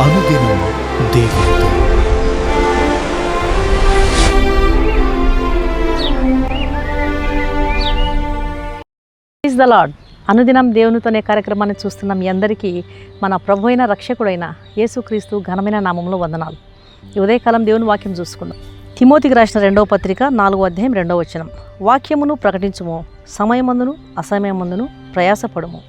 అనుదినం దేవునితో. Is the lord అనుదినం దేవునితోనే కార్యక్రమాన్ని చూస్తున్న మీ అందరికీ మన ప్రభు అయిన రక్షకుడైన యేసుక్రీస్తు ఘనమైన నామంలో వందనాలు. ఈ ఉదయకాలం దేవుని వాక్యం చూసుకుందాం. తిమోతికి రాసిన రెండవ పత్రిక నాలుగో అధ్యాయం రెండవ వచనం. వాక్యమును ప్రకటించుము సమయమందును అసమయమందును ప్రయాసపడుము.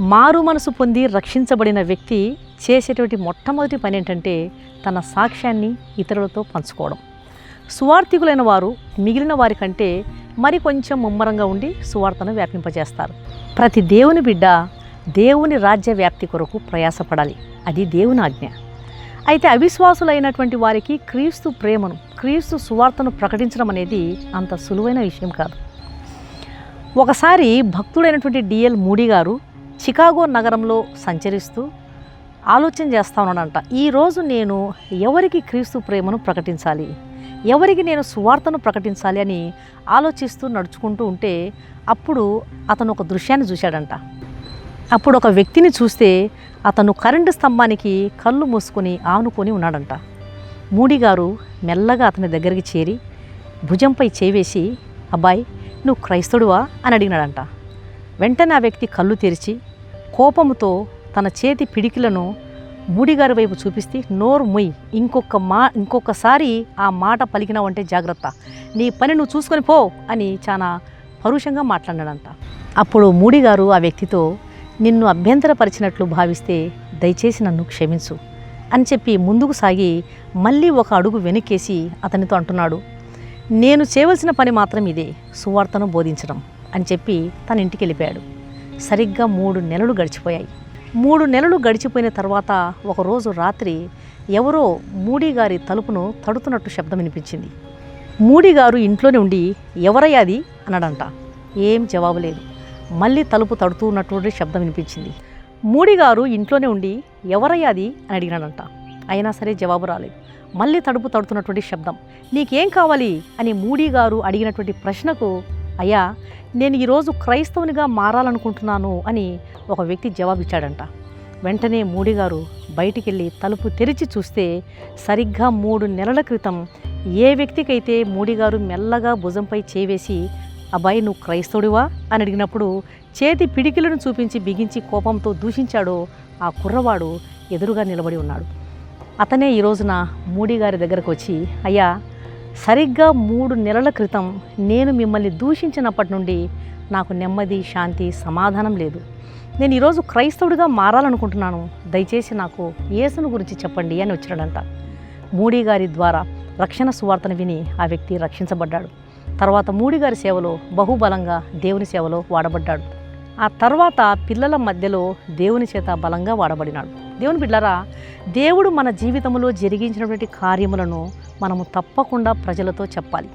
మారు మనసు పొంది రక్షించబడిన వ్యక్తి చేసేటువంటి మొట్టమొదటి పని ఏంటంటే తన సాక్ష్యాన్ని ఇతరులతో పంచుకోవడం. సువార్థికులైన వారు మిగిలిన వారి కంటే మరి కొంచెం ముమ్మరంగా ఉండి సువార్తను వ్యాపింపజేస్తారు. ప్రతి దేవుని బిడ్డ దేవుని రాజ్య వ్యాప్తి కొరకు ప్రయాసపడాలి. అది దేవుని ఆజ్ఞ. అయితే అవిశ్వాసులైనటువంటి వారికి క్రీస్తు ప్రేమను క్రీస్తు సువార్తను ప్రకటించడం అనేది అంత సులువైన విషయం కాదు. ఒకసారి భక్తుడైనటువంటి డిఎల్ మూడి గారు చికాగో నగరంలో సంచరిస్తూ ఆలోచన చేస్తా ఉన్నాడంట. ఈరోజు నేను ఎవరికి క్రీస్తు ప్రేమను ప్రకటించాలి? ఎవరికి నేను సువార్తను ప్రకటించాలి అని ఆలోచిస్తూ నడుచుకుంటూ ఉంటే అప్పుడు అతను ఒక దృశ్యాన్ని చూశాడంట. అప్పుడు ఒక వ్యక్తిని చూస్తే అతను కరెంటు స్తంభానికి కళ్ళు మూసుకొని ఆనుకొని ఉన్నాడంట. మూడి గారు మెల్లగా అతని దగ్గరికి చేరి భుజంపై చేవేసి అబ్బాయి నువ్వు క్రైస్తవుడువా? అని అడిగినాడంట. వెంటనే ఆ వ్యక్తి కళ్ళు తెరిచి కోపంతో తన చేతి పిడికిలను మూడిగారి వైపు చూపిస్తే నోరు మొయ్. ఇంకొక మా ఇంకొకసారి ఆ మాట పలికినావంటే జాగ్రత్త. నీ పని నువ్వు చూసుకొని పో అని చాలా పరుషంగా మాట్లాడాడంట అప్పుడు మూడిగారు ఆ వ్యక్తితో నిన్ను అభ్యంతరపరిచినట్లు భావిస్తే దయచేసి నన్ను క్షమించు అని చెప్పి ముందుకు సాగి మళ్ళీ ఒక అడుగు వెనక్కేసి అతనితో అంటున్నాడు. నేను చేయవలసిన పని మాత్రం ఇదే సువార్తను బోధించడం అని చెప్పి తన ఇంటికి వెళ్ళిపోయాడు. సరిగ్గా మూడు నెలలు గడిచిపోయాయి. మూడు నెలలు గడిచిపోయిన తర్వాత ఒకరోజు రాత్రి ఎవరో మూడీ గారి తలుపును తడుతున్నట్టు శబ్దం వినిపించింది. మూడీ గారు ఇంట్లోనే ఉండి ఎవరయ్యా అది? అన్నాడంట. ఏం జవాబు లేదు. మళ్ళీ తలుపు తడుతూ ఉన్నటువంటి శబ్దం వినిపించింది. మూడీ గారు ఇంట్లోనే ఉండి ఎవరయ్యా అది? అని అడిగినాడంట. అయినా సరే జవాబు రాలేదు. మళ్ళీ తడుపు తడుతున్నటువంటి శబ్దం. నీకేం కావాలి? అని మూడీ గారు అడిగినటువంటి ప్రశ్నకు అయ్యా నేను ఈరోజు క్రైస్తవునిగా మారాలనుకుంటున్నాను అని ఒక వ్యక్తి జవాబిచ్చాడంట. వెంటనే మూడి గారు బయటికి వెళ్ళి తలుపు తెరిచి చూస్తే సరిగ్గా మూడు నెలల క్రితం ఏ వ్యక్తికైతే మూడి గారు మెల్లగా భుజంపై చేవేసి అబ్బాయి నువ్వు క్రైస్తవుడివా? అని అడిగినప్పుడు చేతి పిడికిలను చూపించి బిగించి కోపంతో దూషించాడో ఆ కుర్రవాడు ఎదురుగా నిలబడి ఉన్నాడు. అతనే ఈ రోజున మూడి గారి దగ్గరకు వచ్చి అయ్యా సరిగ్గా మూడు నెలల క్రితం నేను మిమ్మల్ని దూషించినప్పటి నుండి నాకు నెమ్మది శాంతి సమాధానం లేదు. నేను ఈరోజు క్రైస్తవుడిగా మారాలనుకుంటున్నాను. దయచేసి నాకు యేసును గురించి చెప్పండి అని వచ్చినాడంట. మూడీ గారి ద్వారా రక్షణ సువార్తను విని ఆ వ్యక్తి రక్షించబడ్డాడు. తర్వాత మూడి గారి సేవలో బహుబలంగా దేవుని సేవలో వాడబడ్డాడు. ఆ తర్వాత పిల్లల మధ్యలో దేవుని చేత బలంగా వాడబడినాడు. దేవుని బిడ్డరా దేవుడు మన జీవితంలో జరిగించినటువంటి కార్యములను మనము తప్పకుండా ప్రజలతో చెప్పాలి.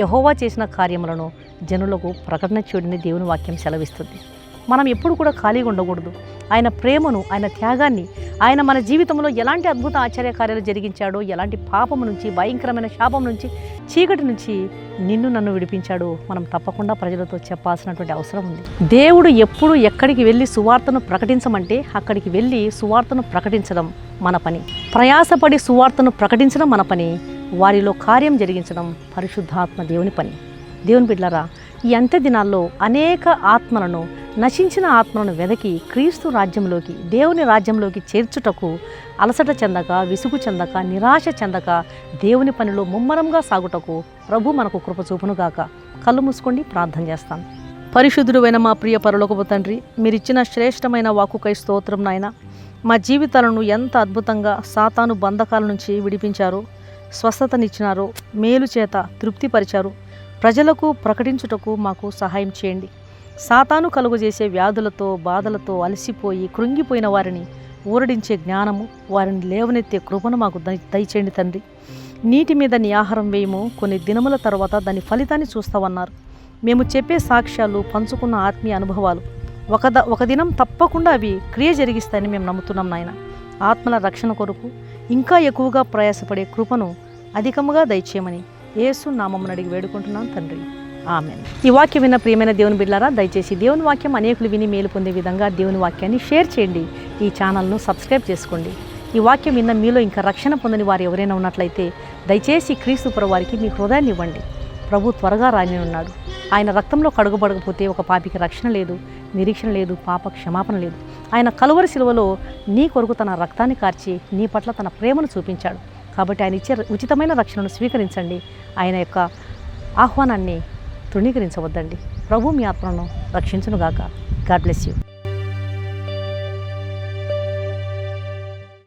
యహోవా చేసిన కార్యములను జనులకు ప్రకటన చేయడని దేవుని వాక్యం సెలవిస్తుంది. మనం ఎప్పుడు కూడా ఖాళీగా ఉండకూడదు. ఆయన ప్రేమను ఆయన త్యాగాన్ని ఆయన మన జీవితంలో ఎలాంటి అద్భుత ఆశ్చర్య కార్యాలు జరిగించాడో ఎలాంటి పాపము నుంచి భయంకరమైన శాపం నుంచి చీకటి నుంచి నిన్ను నన్ను విడిపించాడో మనం తప్పకుండా ప్రజలతో చెప్పాల్సినటువంటి అవసరం ఉంది. దేవుడు ఎప్పుడు ఎక్కడికి వెళ్ళి సువార్తను ప్రకటించమంటే అక్కడికి వెళ్ళి సువార్తను ప్రకటించడం మన పని. ప్రయాసపడి సువార్తను ప్రకటించడం మన పని. వారిలో కార్యం జరిగించడం పరిశుద్ధాత్మ దేవుని పని. దేవుని బిడ్డలారా ఈ అంత్య దినాల్లో అనేక ఆత్మలను నశించిన ఆత్మలను వెదకి క్రీస్తు రాజ్యంలోకి దేవుని రాజ్యంలోకి చేర్చుటకు అలసట చెందక విసుగు చెందక నిరాశ చెందక దేవుని పనిలో ముమ్మరంగా సాగుటకు ప్రభు మనకు కృపచూపునుగాక కళ్ళు మూసుకోండి ప్రార్థన చేస్తాను పరిశుద్ధుడైన మా ప్రియ పరలోకపు తండ్రి మీరిచ్చిన శ్రేష్టమైన వాకుకై స్తోత్రం నాయన. మా జీవితాలను ఎంత అద్భుతంగా సాతాను బంధకాల నుంచి విడిపించారో స్వస్థతనిచ్చినారో మేలు చేత తృప్తిపరిచారు. ప్రజలకు ప్రకటించుటకు మాకు సహాయం చేయండి. సాతాను కలుగజేసే వ్యాధులతో బాధలతో అలసిపోయి కృంగిపోయిన వారిని ఊరడించే జ్ఞానము వారిని లేవనెత్తే కృపను మాకు దయచేయండి తండ్రి. నీటి మీద నీ ఆహారం వేయము కొన్ని దినముల తర్వాత దాని ఫలితాన్ని చూస్తామన్నారు మేము చెప్పే సాక్ష్యాలు పంచుకున్న ఆత్మీయ అనుభవాలు. ఒక ద ఒక దినం తప్పకుండా అవి క్రియ జరిగిస్తాయని మేము నమ్ముతున్నాం నాయన. ఆత్మల రక్షణ కొరకు ఇంకా ఎక్కువగా ప్రయాసపడే కృపను అధికముగా దయచేయమని యేసు నామమ్మని అడిగి వేడుకుంటున్నాను తండ్రి. ఆమె ఈ వాక్యం విన్న ప్రియమైన దేవుని బిడ్డారా దయచేసి దేవుని వాక్యం అనేకులు విని మేలు పొందే విధంగా దేవుని వాక్యాన్ని షేర్ చేయండి. ఈ ఛానల్ను సబ్స్క్రైబ్ చేసుకోండి. ఈ వాక్యం విన్న మీలో ఇంకా రక్షణ పొందని వారు ఎవరైనా ఉన్నట్లయితే దయచేసి క్రీస్తు వారికి మీ హృదయాన్ని ఇవ్వండి. ప్రభు త్వరగా రాని ఉన్నాడు ఆయన రక్తంలో కడుగుబడకపోతే ఒక పాపికి రక్షణ లేదు నిరీక్షణ లేదు పాప క్షమాపణ లేదు. ఆయన కలువరి శిలువలో నీ కొరకు తన రక్తాన్ని కార్చి నీ పట్ల తన ప్రేమను చూపించాడు. కాబట్టి ఆయన ఇచ్చే ఉచితమైన రక్షణను స్వీకరించండి. ఆయన యొక్క ఆహ్వానాన్ని తృణీకరించవద్దండి. ప్రభు మీ ఆత్మను రక్షించునుగాక. God bless you.